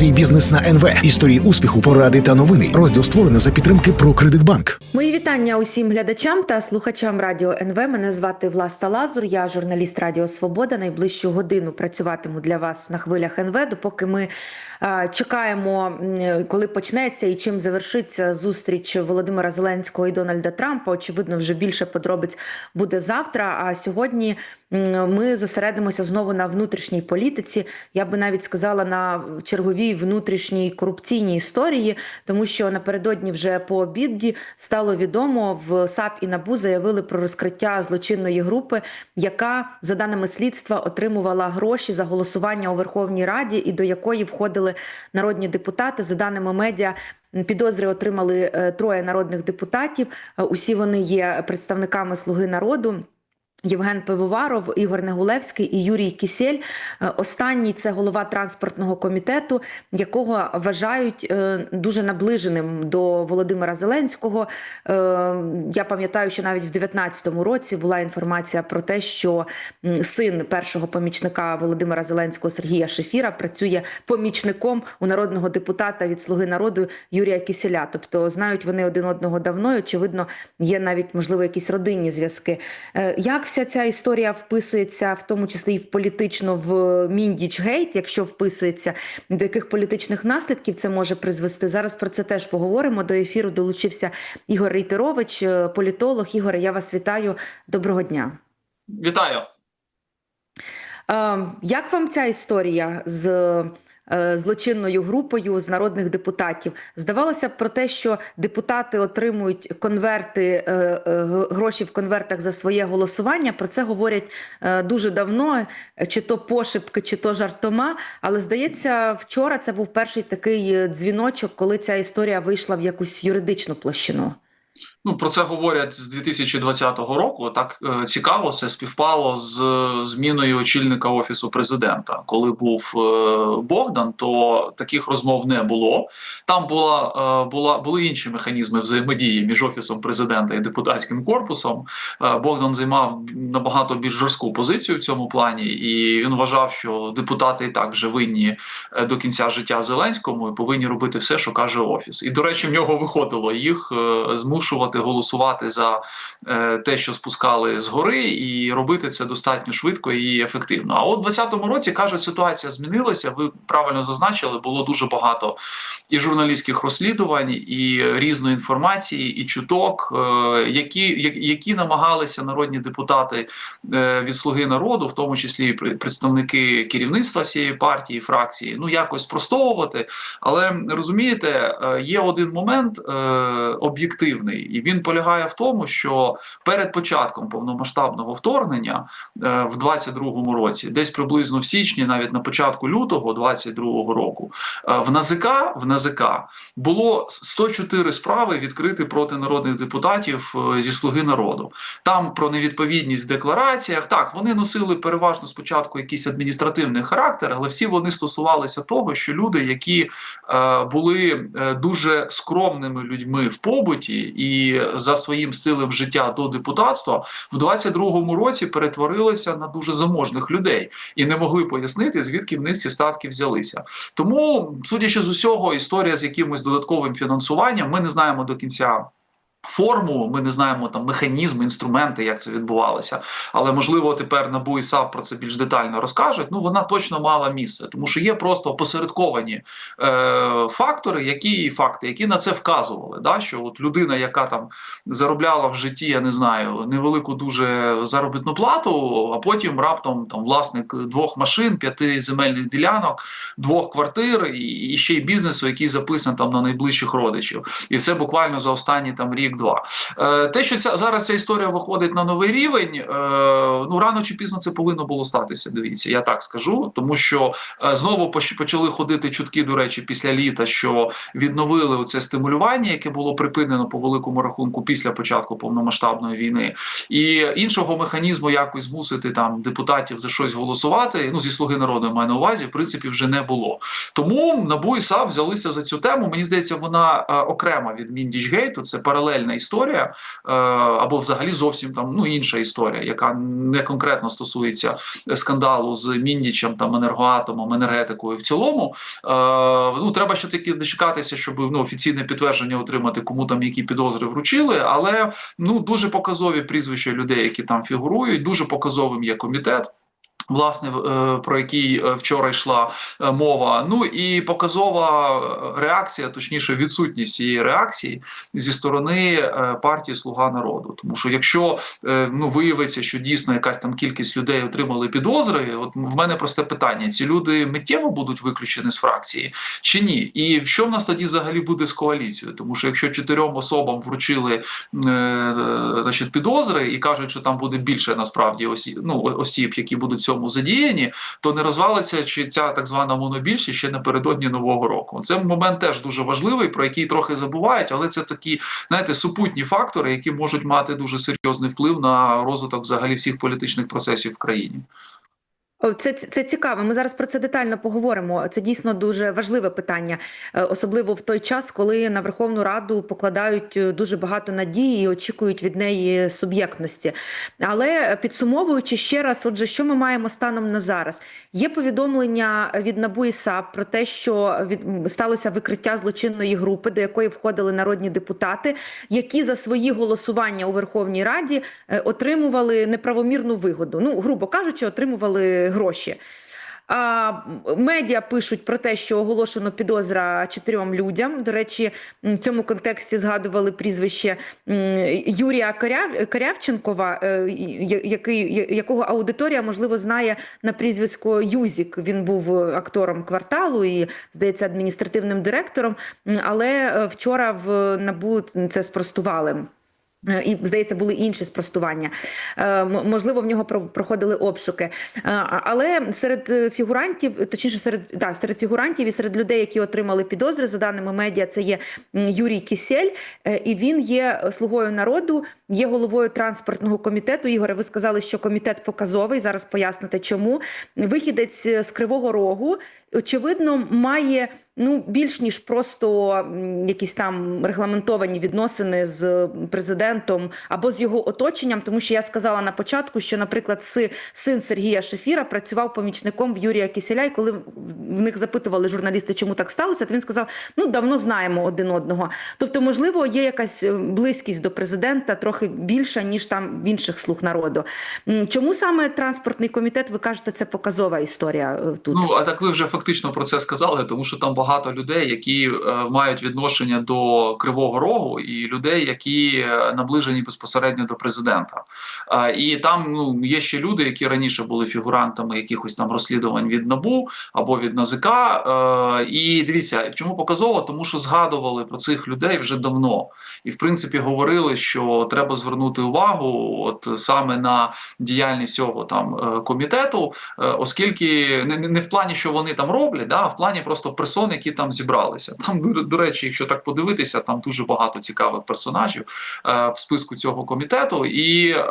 Свій бізнес на НВ. Історії успіху, поради та новини. Розділ створено за підтримки про Кредитбанк. Мої вітання усім глядачам та слухачам радіо НВ. Мене звати Власта Лазур. Я журналіст Радіо Свобода. Найближчу годину працюватиму для вас на хвилях НВ, допоки ми чекаємо, коли почнеться і чим завершиться зустріч Володимира Зеленського і Дональда Трампа. Очевидно, вже більше подробиць буде завтра. А сьогодні ми зосередимося знову на внутрішній політиці. Я би навіть сказала на черговій внутрішній корупційній історії, тому що напередодні вже по обіді стало відомо в САП і НАБУ заявили про розкриття злочинної групи, яка за даними слідства отримувала гроші за голосування у Верховній Раді, і до якої входили народні депутати. За даними медіа. Підозри отримали е, троє народних депутатів. Е, Усі вони є представниками Слуги народу. Євген Пивоваров, Ігор Негулевський і Юрій Кісель. Е, Останній це голова транспортного комітету, якого вважають е, дуже наближеним до Володимира Зеленського. Е, Я пам'ятаю, що навіть в 2019 році була інформація про те, що син першого помічника Володимира Зеленського Сергія Шефіра працює помічником у народного депутата від Слуги народу Юрія Кіселя. Тобто знають вони один одного давно. і, Очевидно, є навіть можливо якісь родинні зв'язки. Як вся ця історія вписується, в тому числі і в політично в Міндіч Гейт, якщо вписується, до яких політичних наслідків це може призвести? Зараз про це теж поговоримо. До ефіру долучився Ігор Рейтерович, е, політолог. Ігоре, я вас вітаю. Доброго дня. Вітаю. Е, Як вам ця історія з е, злочинною групою з народних депутатів? Здавалося б про те, що депутати отримують конверти, е, е, гроші в конвертах за своє голосування. Про це говорять е, дуже давно, е, чи то пошепки, чи то жартома. Але здається, вчора це був перший такий е, дзвіночок, коли ця історія вийшла в якусь юридичну площину. Ну про це говорять з 2020 року. Так е, цікаво, все співпало з зміною очільника офісу президента. Коли був е, Богдан, то таких розмов не було. Там була е, була були інші механізми взаємодії між офісом президента і депутатським корпусом. Богдан займав набагато більш жорстку позицію в цьому плані, і він вважав, що депутати і так вже винні до кінця життя Зеленському і повинні робити все, що каже офіс. І до речі, в нього виходило їх е, змушувати голосувати за е, те, що спускали згори, і робити це достатньо швидко і ефективно. А от у 2020 році кажуть, ситуація змінилася. Ви правильно зазначили, було дуже багато і журналістських розслідувань, і різної інформації, і чуток, е, які, які намагалися народні депутати е, від слуги народу, в тому числі представники керівництва цієї партії, фракції, ну якось спростовувати. Але розумієте, є один момент об'єктивний, він полягає в тому, що перед початком повномасштабного вторгнення е, в 22-му році, десь приблизно в січні, навіть на початку лютого 22-го року, е, в НАЗК в НАЗК було 104 справи відкриті проти народних депутатів е, зі слуги народу. Там про невідповідність в деклараціях. Так, вони носили переважно спочатку якийсь адміністративний характер, але всі вони стосувалися того, що люди, які були дуже скромними людьми в побуті і за своїм стилем життя до депутатства, в 22-му році перетворилися на дуже заможних людей і не могли пояснити, звідки в них ці статки взялися. Тому, судячи з усього, історія з якимось додатковим фінансуванням, ми не знаємо до кінця. Форму ми не знаємо там механізми, інструменти, як це відбувалося. Але можливо тепер НАБУ і САП про це більш детально розкажуть. Ну вона точно мала місце, тому що є просто опосередковані е, фактори, які факти, які на це вказували. Да? Що от людина, яка там заробляла в житті, я не знаю, невелику дуже заробітну плату, а потім раптом там власник двох машин, п'яти земельних ділянок, двох квартир і, і ще й бізнесу, який записаний там на найближчих родичів, і це буквально за останні там рік-два. Е, те, що ця зараз ця історія виходить на новий рівень, е, ну рано чи пізно це повинно було статися. Дивіться, я так скажу, тому що е, знову почали ходити чутки, до речі, після літа, що відновили оце стимулювання, яке було припинено по великому рахунку після початку повномасштабної війни, і іншого механізму якось змусити там депутатів за щось голосувати. Ну зі слуги народу маю на увазі, в принципі, вже не було. Тому НАБУ і САП взялися за цю тему. Мені здається, вона окрема від Міндічгейту, це паралельна паралельна історія, е, або взагалі зовсім там ну інша історія, яка не конкретно стосується скандалу з Міндічем, там енергоатомом, енергетикою в цілому. Е, ну треба ще таки дочекатися, щоб ну офіційне підтвердження отримати, кому там які підозри вручили. Але ну дуже показові прізвища людей, які там фігурують. Дуже показовим є комітет. Власне, е, про який е, вчора йшла е, мова. Ну і показова реакція, точніше, відсутність цієї реакції зі сторони партії Слуга народу. Тому що якщо ну виявиться, що дійсно якась там кількість людей отримали підозри, от в мене просте питання: ці люди миттєво будуть виключені з фракції чи ні? І що в нас тоді взагалі буде з коаліцією? Тому що якщо чотирьом особам вручили значить, підозри і кажуть, що там буде більше насправді осіб, ну, осіб, які будуть цьому задіяні, то не розвалиться чи ця так звана монобільшість ще напередодні нового року. Це момент теж дуже важливий, про який трохи забувають, але це такі, знаєте, супутні фактори, які можуть мати дуже серйозний вплив на розвиток взагалі всіх політичних процесів в країні. Це це цікаво. Ми зараз про це детально поговоримо. Це дійсно дуже важливе питання, е, особливо в той час, коли на Верховну Раду покладають е, дуже багато надії і очікують від неї суб'єктності. Але підсумовуючи ще раз, отже, що ми маємо станом на зараз? Є повідомлення від НАБУ і САП про те, що від сталося викриття злочинної групи, до якої входили народні депутати, які за свої голосування у Верховній Раді е, отримували неправомірну вигоду. Ну, грубо кажучи, отримували гроші. А, медіа пишуть про те, що оголошено підозра чотирьом людям. До речі, в цьому контексті згадували прізвище Юрія Каряв, Карявченкова, е, якого аудиторія можливо знає на прізвисько Юзік. Він був актором кварталу і, здається, адміністративним директором. Але е, вчора в НАБУ це спростували. Е, і здається, були інші спростування. Е, можливо, в нього проходили обшуки. Е, але серед фігурантів, точніше, серед да, серед фігурантів і серед людей, які отримали підозри, за даними медіа, це є Юрій Кісель, і він є слугою народу, є головою транспортного комітету. Ігоре, ви сказали, що комітет показовий. Зараз поясните, чому вихідець з Кривого Рогу очевидно має ну більш ніж просто якісь там регламентовані відносини з президентом або з його оточенням, тому що я сказала на початку, що, наприклад, син Сергія Шефіра працював помічником в Юрія Кисіля, і коли в них запитували журналісти, чому так сталося, то він сказав: ну давно знаємо один одного. Тобто, можливо, є якась е, близькість до президента трохи більша ніж там в інших слуг народу. Чому саме транспортний комітет? Ви кажете, це показова історія е, тут? Ну а так ви вже фактично про це сказали, тому що там багато людей, які е, мають відношення до Кривого Рогу, і людей, які е, наближені безпосередньо до президента. І там ну є ще люди, які раніше були фігурантами якихось там розслідувань від НАБУ або від НАЗК. І дивіться, чому показово, тому що згадували про цих людей вже давно, і в принципі говорили, що треба звернути увагу, от саме на діяльність цього там е, комітету, е, оскільки не, не в плані, що вони там роблять, да, а в плані просто персон, які там зібралися. Там до, до речі, якщо так подивитися, там дуже багато цікавих персонажів е, в списку цього комітету, і е,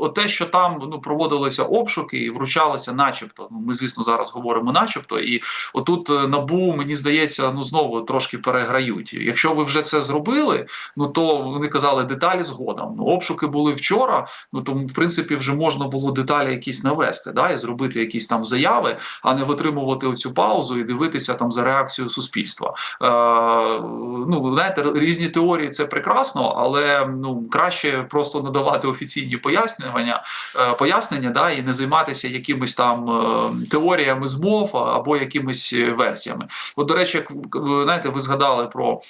от те, що там ну проводилися обшуки і вручалися, начебто, ну ми звісно зараз говоримо, начебто, і отут е, набу мені здається, ну знову трошки переграють. Якщо ви вже це зробили, ну то вони казали деталі згодом. Ну обшуки були вчора. Ну тому в принципі вже можна було деталі якісь навести, да, і зробити якісь там заяви, а не витримувати оцю паузу і дивитися там за реакцією суспільства. Е, Ну знаєте, різні теорії це прекрасно, але ну краще просто надавати офіційні пояснення, е, пояснення, да, і не займатися якимись там е, теоріями змов або якимись версіями. От, до речі, як знаєте, ви згадали про.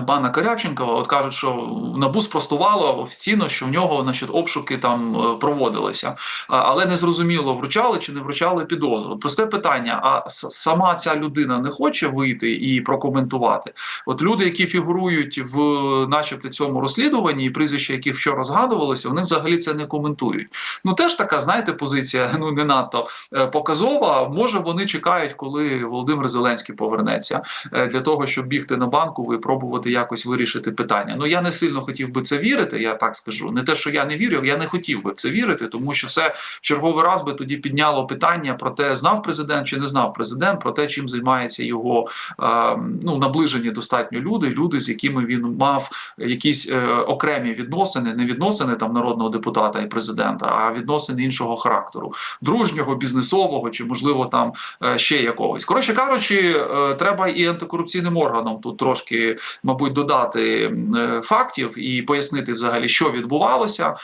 Пана Карявченкова, от кажуть, що набу спростувало офіційно, що в нього значить, обшуки там е, проводилися, але не зрозуміло, вручали чи не вручали підозру. Просте питання: а сама ця людина не хоче вийти і прокоментувати? От люди, які фігурують в, начебто, цьому розслідуванні, і прізвища, яких вчора згадувалися, вони взагалі це не коментують. Ну теж така, знаєте, позиція ну не надто е, показова. Може, вони чекають, коли Володимир Зеленський повернеться е, для того, щоб бігти на банку і пробувати спробувати якось вирішити питання. Ну я не сильно хотів би це вірити. Я так скажу. Не те, що я не вірю, я не хотів би це вірити, тому що в черговий раз би тоді підняло питання про те, знав президент чи не знав президент, про те, чим займається його е, ну наближені достатньо люди, люди, з якими він мав якісь е, окремі відносини, не відносини там народного депутата і президента, а відносини іншого характеру, дружнього, бізнесового чи можливо там е, ще якогось. Коротше кажучи, е, треба і антикорупційним органам тут трошки, мабуть, додати е, фактів і пояснити взагалі, що відбувалося, е,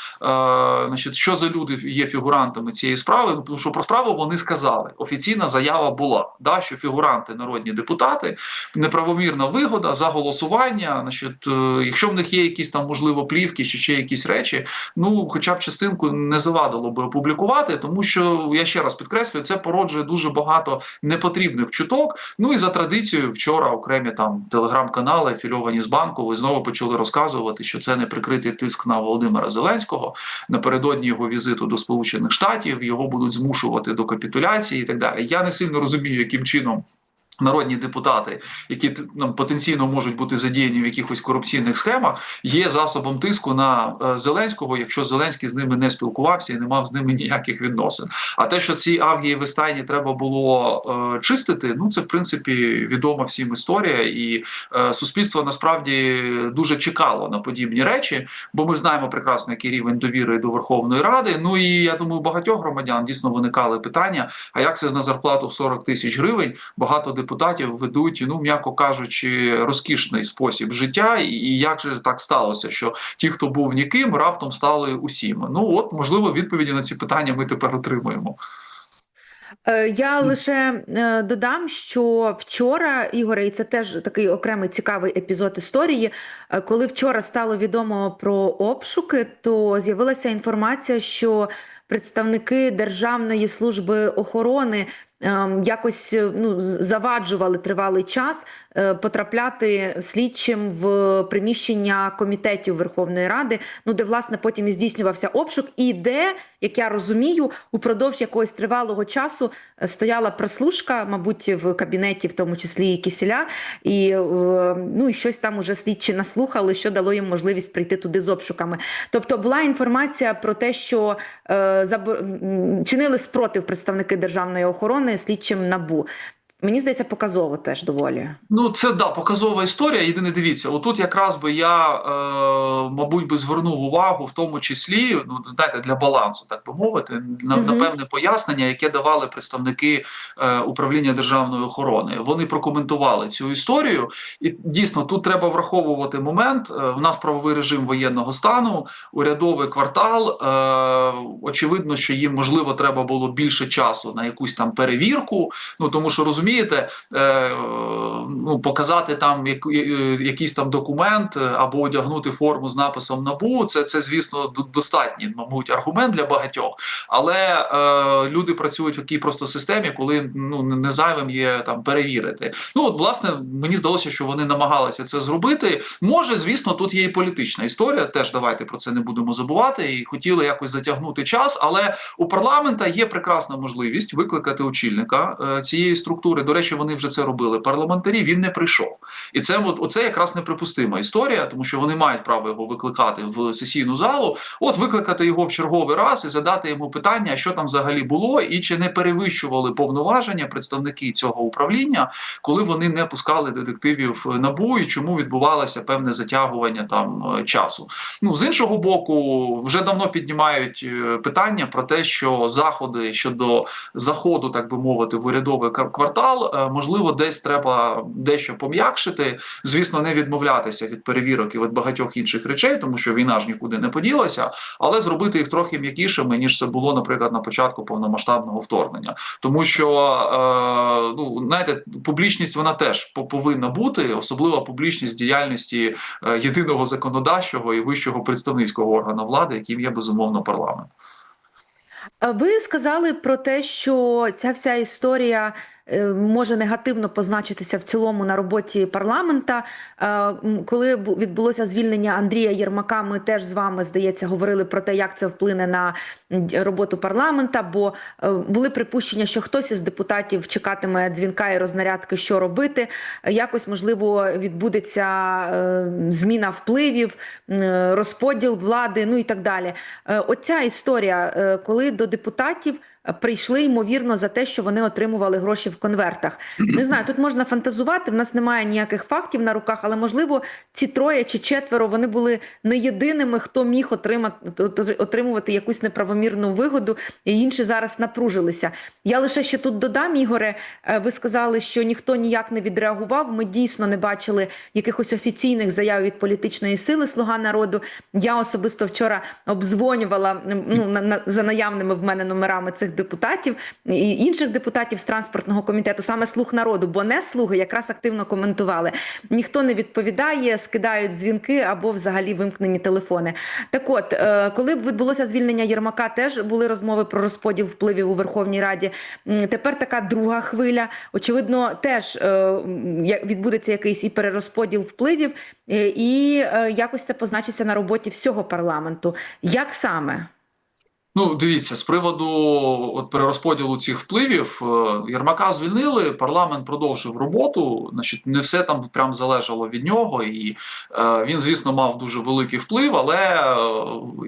значить, що за люди є фігурантами цієї справи. Ну, тому що про справу вони сказали. Офіційна заява була, да, що фігуранти народні депутати, неправомірна вигода за голосування. Значить, е, якщо в них є якісь там можливо плівки чи ще якісь речі, ну хоча б частинку не завадило би опублікувати, тому що я ще раз підкреслюю, це породжує дуже багато непотрібних чуток. Ну і за традицією, вчора окремі там телеграм-канали, афільовані з банку, ви знову почали розказувати, що це не прикритий тиск на Володимира Зеленського напередодні його візиту до Сполучених Штатів. Його будуть змушувати до капітуляції і так далі. Я не сильно розумію, яким чином. Народні депутати, які нам потенційно можуть бути задіяні в якихось корупційних схемах, є засобом тиску на е, Зеленського, якщо Зеленський з ними не спілкувався і не мав з ними ніяких відносин. А те, що ці авгії вистайні треба було е, чистити, ну це в принципі відома всім історія, і е, суспільство насправді дуже чекало на подібні речі, бо ми знаємо прекрасно, який рівень довіри до Верховної Ради. Ну і я думаю, багатьох громадян дійсно виникали питання: а як це на зарплату в 40 тисяч гривень? Багато депутатів ведуть, ну м'яко кажучи, розкішний спосіб життя, і, як же так сталося, що ті, хто був ніким, раптом стали усіми. Ну от можливо, відповіді на ці питання ми тепер отримуємо. Е, Я лише е, додам, що вчора Ігоре, і це теж такий окремий цікавий епізод історії. е, Коли вчора стало відомо про обшуки, то з'явилася інформація, що представники Державної служби охорони якось е, ну, заваджували тривалий час е, потрапляти слідчим в приміщення комітетів Верховної Ради, ну де власне потім і здійснювався обшук, і де, як я розумію, упродовж якогось тривалого часу е, стояла прослушка, мабуть, в кабінеті, в тому числі і кисіля, і ну і щось там уже слідчі наслухали, що дало їм можливість прийти туди з обшуками. Тобто була інформація про те, що е, забо- чинили спротив представники державної охорони слідчим набу. Мені здається, показово теж доволі. Ну, це да, показова історія. Єдине, дивіться, отут якраз би я, е, мабуть, би звернув увагу, в тому числі, ну знаєте, для балансу, так би мовити, на, Мгм. на певне пояснення, яке давали представники е, управління державної охорони. Вони прокоментували цю історію, і дійсно тут треба враховувати момент. Е, у нас правовий режим воєнного стану, урядовий квартал. Е, очевидно, що їм можливо треба було більше часу на якусь там перевірку. Ну тому що розумієте, е, ну показати там як, е, якийсь там документ е, або одягнути форму з написом набу. Це це звісно достатній, мабуть, аргумент для багатьох. Але е, люди працюють в такій просто системі, коли ну не зайвим є там перевірити. Ну от власне мені здалося, що вони намагалися це зробити. Може, звісно, тут є і політична історія. Теж давайте про це не будемо забувати. І хотіли якось затягнути час. Але у парламента є прекрасна можливість викликати очільника е, цієї структури. До речі, вони вже це робили. Парламентарі він не прийшов, і це от оце якраз неприпустима історія, тому що вони мають право його викликати в сесійну залу. От викликати його в черговий раз і задати йому питання, що там взагалі було, і чи не перевищували повноваження представники цього управління, коли вони не пускали детективів набу, і чому відбувалося певне затягування там е, часу. Ну з іншого боку, вже давно піднімають е, питання про те, що заходи щодо заходу, так би мовити, в урядовий квартал, е, можливо, десь треба дещо пом'якшити. Звісно, не відмовлятися від перевірок і від багатьох інших речей, тому що війна ж нікуди не поділася, але зробити їх трохи м'якішими ніж це було, наприклад, на початку повномасштабного вторгнення, тому що е, ну знаєте, публічність вона теж по- повинна бути, особлива публічність діяльності е, єдиного законодавчого і вищого представницького органу влади, яким є безумовно парламент. Ви сказали про те, що ця вся історія може негативно позначитися в цілому на роботі парламента. Е, Коли відбулося звільнення Андрія Єрмака, ми теж з вами здається говорили про те, як це вплине на роботу парламента. Бо е, були припущення, що хтось із депутатів чекатиме дзвінка і рознарядки, що робити. Е, Якось можливо відбудеться е, зміна впливів, е, розподіл влади, ну і так далі. Е, Оця історія, е, коли до депутатів е, прийшли ймовірно за те, що вони отримували гроші в конвертах. Не знаю, тут можна фантазувати. В нас немає ніяких фактів на руках, але можливо ці троє чи четверо вони були не єдиними, хто міг отримати отримувати якусь неправомірну вигоду, і інші зараз напружилися. Я лише ще тут додам, Ігоре. е, Ви сказали, що ніхто ніяк не відреагував. Ми дійсно не бачили якихось офіційних заяв від політичної сили Слуга народу. Я особисто вчора обдзвонювала м, ну, на, на, за наявними в мене номерами цих депутатів і інших депутатів з транспортного комітету, саме слуг народу, бо не слуги якраз активно коментували. Ніхто не відповідає, скидають дзвінки або взагалі вимкнені телефони. Так от, е, коли б відбулося звільнення Єрмака, теж були розмови про розподіл впливів у Верховній Раді. Тепер така друга хвиля. Очевидно, теж е, відбудеться якийсь і перерозподіл впливів, е, і якось це позначиться на роботі всього парламенту. Як саме? Ну, дивіться, з приводу от перерозподілу цих впливів е, Єрмака звільнили. Парламент продовжив роботу. Значить, не все там прям залежало від нього, і е, він, звісно, мав дуже великий вплив, але е,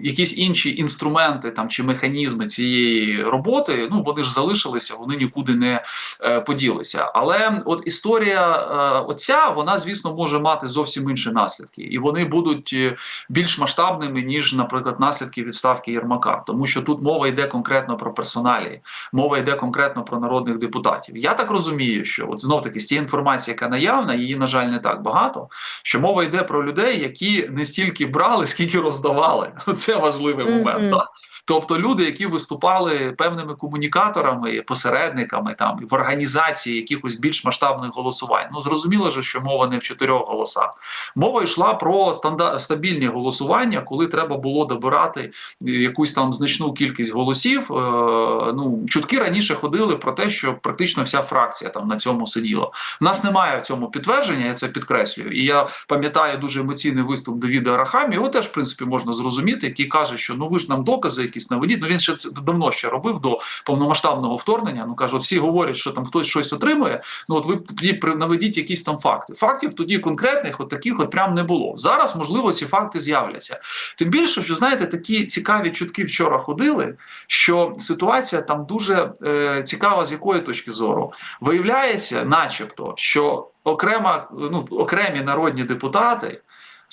якісь інші інструменти там чи механізми цієї роботи, ну вони ж залишилися, вони нікуди не е, поділися. Але от історія е, оця, вона, звісно, може мати зовсім інші наслідки, і вони будуть е, більш масштабними ніж, наприклад, наслідки відставки Єрмака, тому що тут мова йде конкретно про персоналі, мова йде конкретно про народних депутатів. Я так розумію, що от знов таки з тієї інформації, яка наявна, її на жаль не так багато. Що мова йде про людей, які не стільки брали, скільки роздавали. Це важливий момент. Мгм. так. Тобто люди, які виступали певними комунікаторами, посередниками там в організації якихось більш масштабних голосувань. Ну зрозуміло ж, що мова не в чотирьох голосах. Мова йшла про стабільні голосування, коли треба було добирати якусь там значну кількість голосів. Е, ну чутки раніше ходили про те, що практично вся фракція там на цьому сиділа. У нас немає в цьому підтвердження, я це підкреслюю. І я пам'ятаю дуже емоційний виступ Давіда Арахамі. Його теж в принципі можна зрозуміти, який каже, що ну ви ж нам докази якісь наведіть. Ну він ще давно ще робив до повномасштабного вторгнення. Ну каже, всі говорять, що там хтось щось отримує. Ну от ви наведіть якісь там факти. Фактів тоді конкретних, от таких от прям не було. Зараз можливо ці факти з'являться. Тим більше, що знаєте, такі цікаві чутки вчора ходили, що ситуація там дуже е, цікава, з якої точки зору виявляється, начебто, що окрема ну окремі народні депутати.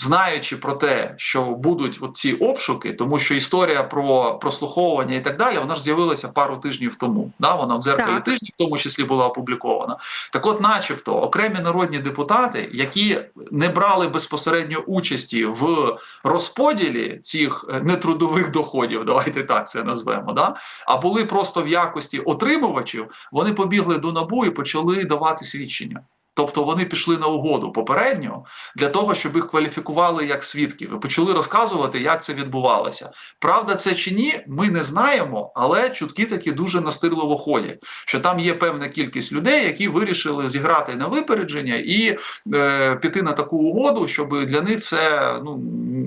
Знаючи про те, що будуть ці обшуки, тому що історія про прослуховування і так далі, вона ж з'явилася пару тижнів тому. Да, вона в дзеркалі Так. тижні, в тому числі була опублікована. Так, от, начебто, окремі народні депутати, які не брали безпосередньо участі в розподілі цих е, нетрудових доходів, давайте так це назвемо, да, а були просто в якості отримувачів, вони побігли до набу і почали давати свідчення. Тобто вони пішли на угоду попередньо для того, щоб їх кваліфікували як свідків і почали розказувати, як це відбувалося. Правда, це чи ні, ми не знаємо, але чутки такі дуже настирливо ходять. Що там є певна кількість людей, які вирішили зіграти на випередження і е, піти на таку угоду, щоб для них це ну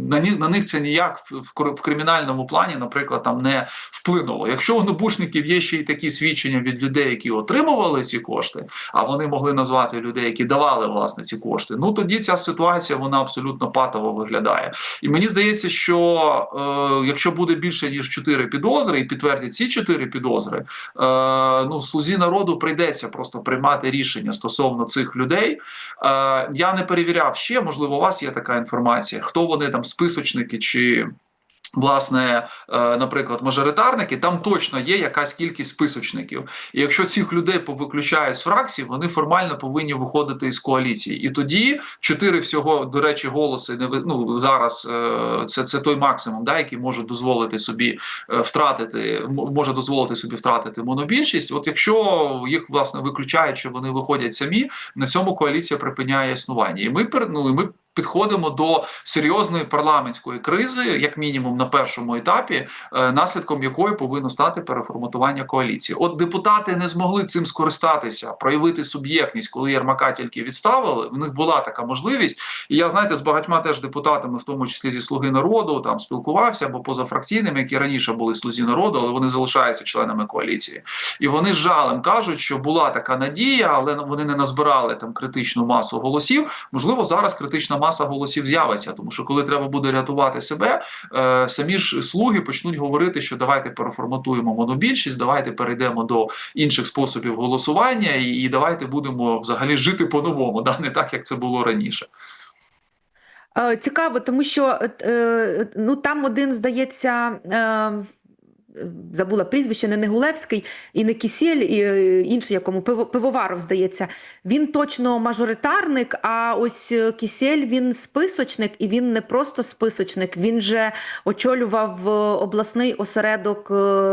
на, ні- на них це ніяк в, в, кримінальному плані, наприклад, там не вплинуло. Якщо у набушників є ще й такі свідчення від людей, які отримували ці кошти, а вони могли назвати людей, які давали власне ці кошти. Ну тоді ця ситуація вона абсолютно патово виглядає. І мені здається, що е, якщо буде більше ніж чотири підозри, і підтвердять ці чотири підозри, е, ну слузі народу прийдеться просто приймати рішення стосовно цих людей. Е, я не перевіряв ще, можливо, у вас є така інформація, хто вони там списочники чи. Власне, е, наприклад, мажоритарники, там точно є якась кількість списочників. І якщо цих людей повиключають з фракцій, вони формально повинні виходити із коаліції. І тоді чотири всього, до речі, голоси не ну, зараз. е, Це, це той максимум, да, який може дозволити собі е, втратити, може дозволити собі втратити монобільшість. От якщо їх власне виключають, що вони виходять самі, на цьому коаліція припиняє існування. І ми ну, і ми підходимо до серйозної парламентської кризи, як мінімум на першому етапі, е, наслідком якої повинно стати переформатування коаліції. От депутати не змогли цим скористатися, проявити суб'єктність, коли Єрмака тільки відставили. В них була така можливість. І я знаєте, з багатьма теж депутатами, в тому числі зі слуги народу, там спілкувався або позафракційними, які раніше були слузі народу, але вони залишаються членами коаліції. І вони з жалем кажуть, що була така надія, але вони не назбирали там критичну масу голосів. Можливо, зараз критична маса голосів з'явиться, тому що коли треба буде рятувати себе, е, самі ж слуги почнуть говорити, що давайте переформатуємо монобільшість, давайте перейдемо до інших способів голосування, і, і давайте будемо взагалі жити по-новому, да не так як це було раніше. Е, Цікаво, тому що е, ну там один здається. Е, Забула прізвище, не Негулевський і не Кісєль, і е, інший якому Пиво- Пивоваров, здається. Він точно мажоритарник. А ось е, Кісєль він списочник, і він не просто списочник. Він же очолював обласний осередок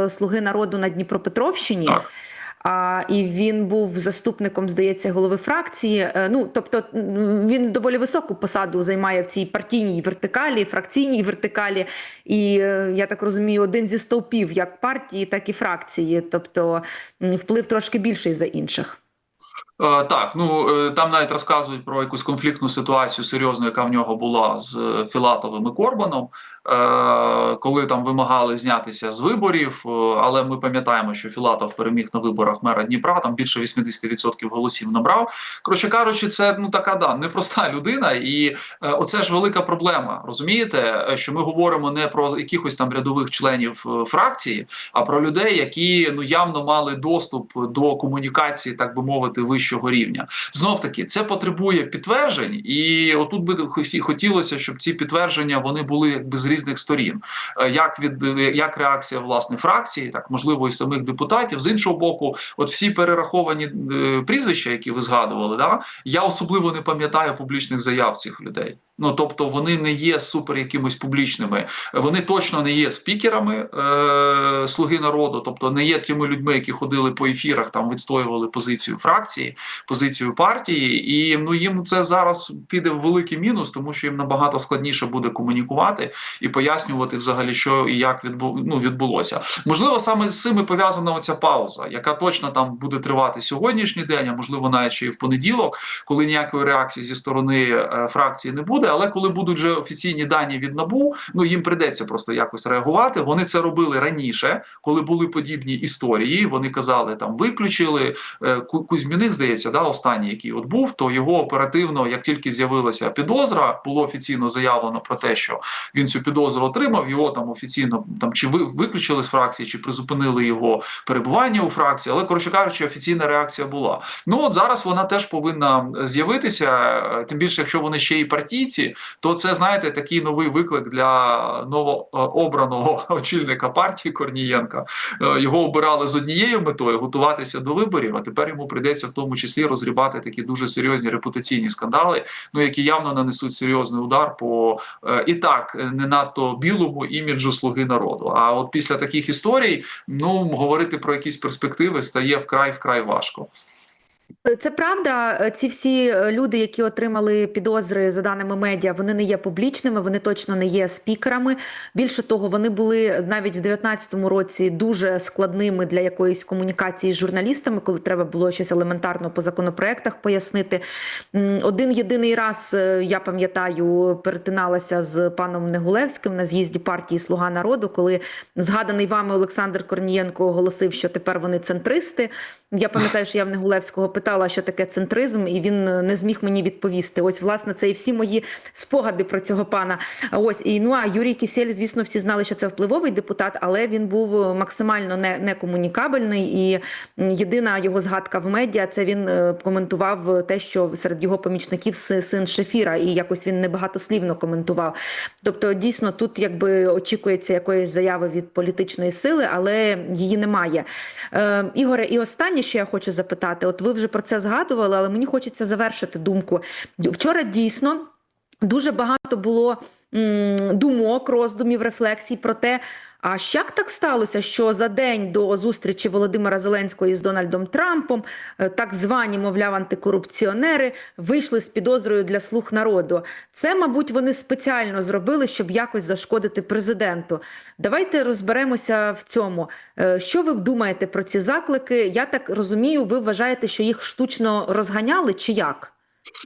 Слуги народу на Дніпропетровщині. Так. А, і він був заступником, здається, голови фракції. Е, Ну, тобто він доволі високу посаду займає в цій партійній вертикалі, фракційній вертикалі. І е, я так розумію, один зі стовпів як партії, так і фракції. Тобто вплив трошки більший за інших. Е, Так, ну там навіть розказують про якусь конфліктну ситуацію серйозну, яка в нього була з Філатовим і Корбаном, коли там вимагали знятися з виборів. е, Але ми пам'ятаємо, що Філатов переміг на виборах мера Дніпра, там більше 80% голосів набрав. Коротше кажучи, це ну така да непроста людина, і е, оце ж велика проблема. Розумієте, Е, що ми говоримо не про якихось там рядових членів е, фракції, а про людей, які ну явно мали доступ до комунікації, так би мовити, вищого рівня. Знов таки, це потребує підтверджень, і отут би хотілося, щоб ці підтвердження вони були якби з різних сторін. Е, Як від як реакція власне фракції, так можливо і самих депутатів. З іншого боку, от всі перераховані е, прізвища, які ви згадували, да я особливо не пам'ятаю публічних заяв цих людей. Ну тобто вони не є супер якимось публічними. Вони точно не є спікерами е, слуги народу, тобто не є тими людьми, які ходили по ефірах, там відстоювали позицію фракції, позицію партії, і ну їм це зараз піде в великий мінус, тому що їм набагато складніше буде комунікувати і пояснювати взагалі, що і як відбу, ну, відбулося. Можливо, саме з цим і пов'язана оця пауза, яка точно там буде тривати сьогоднішній день, а можливо, навіть ще і в понеділок, коли ніякої реакції зі сторони е, фракції не буде. Але коли будуть вже офіційні дані від набу, ну їм придеться просто якось реагувати. Вони це робили раніше, коли були подібні історії. Вони казали, там виключили е, Кузьміних, здається, да, останній, який от був, то його оперативно, як тільки з'явилася підозра, було офіційно заявлено про те, що він цю підозру отримав. Його там офіційно там чи виключили з фракції, чи призупинили його перебування у фракції. Але коротше кажучи, офіційна реакція була. Ну от зараз вона теж повинна з'явитися. е, Тим більше, якщо вони ще і партійці, то це знаєте такий новий виклик для новообраного очільника партії Корнієнка. Е, Його обирали з однією метою готуватися до виборів. А тепер йому прийдеться в тому числі розрібати такі дуже серйозні репутаційні скандали, ну які явно нанесуть серйозний удар по е, і так не надто білому іміджу слуги народу. А от після таких історій, ну говорити про якісь перспективи стає вкрай вкрай важко. Е, Це правда. Е, Ці всі е, люди, які отримали підозри за даними медіа, вони не є публічними, вони точно не є спікерами. Більше того, вони були навіть в 2019 році дуже складними для якоїсь комунікації з журналістами, коли треба було щось елементарно по законопроектах пояснити. Один єдиний раз я пам'ятаю, перетиналася з паном Негулевським на з'їзді партії Слуга народу, коли згаданий вами Олександр Корнієнко оголосив, що тепер вони центристи. Я пам'ятаю, що я в Негулевського питала, що таке центризм, і він е, не зміг мені відповісти. Ось, власне, це і всі мої спогади про цього пана. Ось і ну а Юрій Кісель, звісно, всі знали, що це впливовий депутат, але він був максимально не, некомунікабельний. І єдина його згадка в медіа це він е, коментував те, що серед його помічників син Шефіра, і якось він небагатослівно коментував. Тобто, дійсно, тут якби очікується якоїсь заяви від політичної сили, але її немає. Е, Ігоре, і останнє, що я хочу запитати: от ви вже про це згадували, але мені хочеться завершити думку. Вчора дійсно. Дуже багато було думок, роздумів, рефлексій про те, а як так сталося, що за день до зустрічі Володимира Зеленського із Дональдом Трампом е, так звані, мовляв, антикорупціонери вийшли з підозрою для слуг народу. Це, мабуть, вони спеціально зробили, щоб якось зашкодити президенту. Давайте розберемося в цьому. Е, Що ви думаєте про ці заклики? Я так розумію, ви вважаєте, що їх штучно розганяли чи як?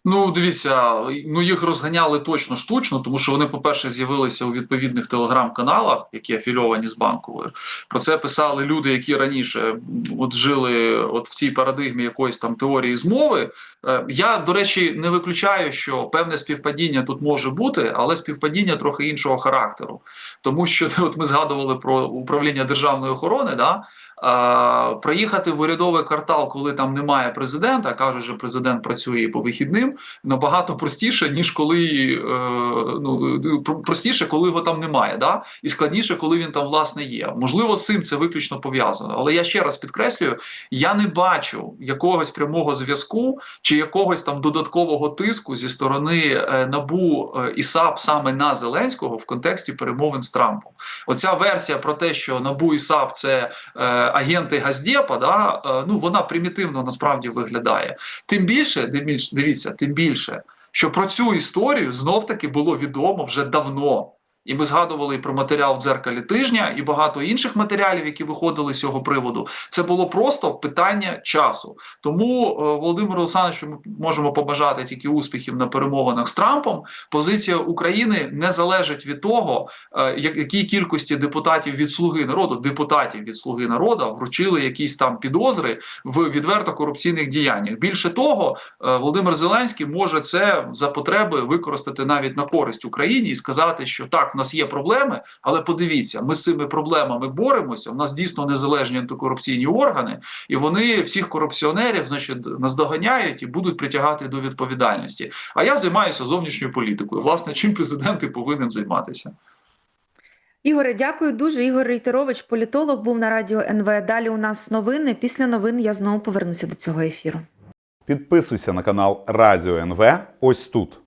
Ну, дивіться, ну їх розганяли точно штучно, тому що вони, по-перше, з'явилися у відповідних телеграм-каналах, які афільовані з банковою. Про це писали люди, які раніше от жили от в цій парадигмі якоїсь там теорії змови. Е, Я, до речі, не виключаю, що певне співпадіння тут може бути, але співпадіння трохи іншого характеру. Тому що от ми згадували про управління державної охорони. Да? Проїхати в урядовий квартал, коли там немає президента, кажуть, що президент працює по вихідним, набагато простіше, ніж коли е, ну простіше, коли його там немає, да? і складніше, коли він там власне є. Можливо, з цим це виключно пов'язано. Але я ще раз підкреслюю: я не бачу якогось прямого зв'язку чи якогось там додаткового тиску зі сторони е, набу е, і САП саме на Зеленського в контексті перемовин з Трампом. Оця версія про те, що набу і САП це агенти Газдепа, да, е, ну вона примітивно насправді виглядає. Тим більше, дивіться, тим більше, що про цю історію знов таки було відомо вже давно. І ми згадували про матеріал в дзеркалі тижня і багато інших матеріалів, які виходили з цього приводу. Це було просто питання часу. Тому е, Володимиру Олександровичу ми можемо побажати тільки успіхів на перемовинах з Трампом. Позиція України не залежить від того, е, якій кількості депутатів від слуги народу, депутатів від слуги народу вручили якісь там підозри в відверто корупційних діяннях. Більше того, е, Володимир Зеленський може це за потреби використати навіть на користь Україні і сказати, що так, в нас є проблеми, але подивіться, ми з цими проблемами боремося. У нас дійсно незалежні антикорупційні органи, і вони всіх корупціонерів, значить, наздоганяють і будуть притягати до відповідальності. А я займаюся зовнішньою політикою. Власне, чим президент і повинен займатися. Ігоре, дякую дуже. Ігор Рейтерович, політолог, був на радіо НВ. Далі у нас новини. Після новин я знову повернуся до цього ефіру. Підписуйся на канал Радіо НВ ось тут.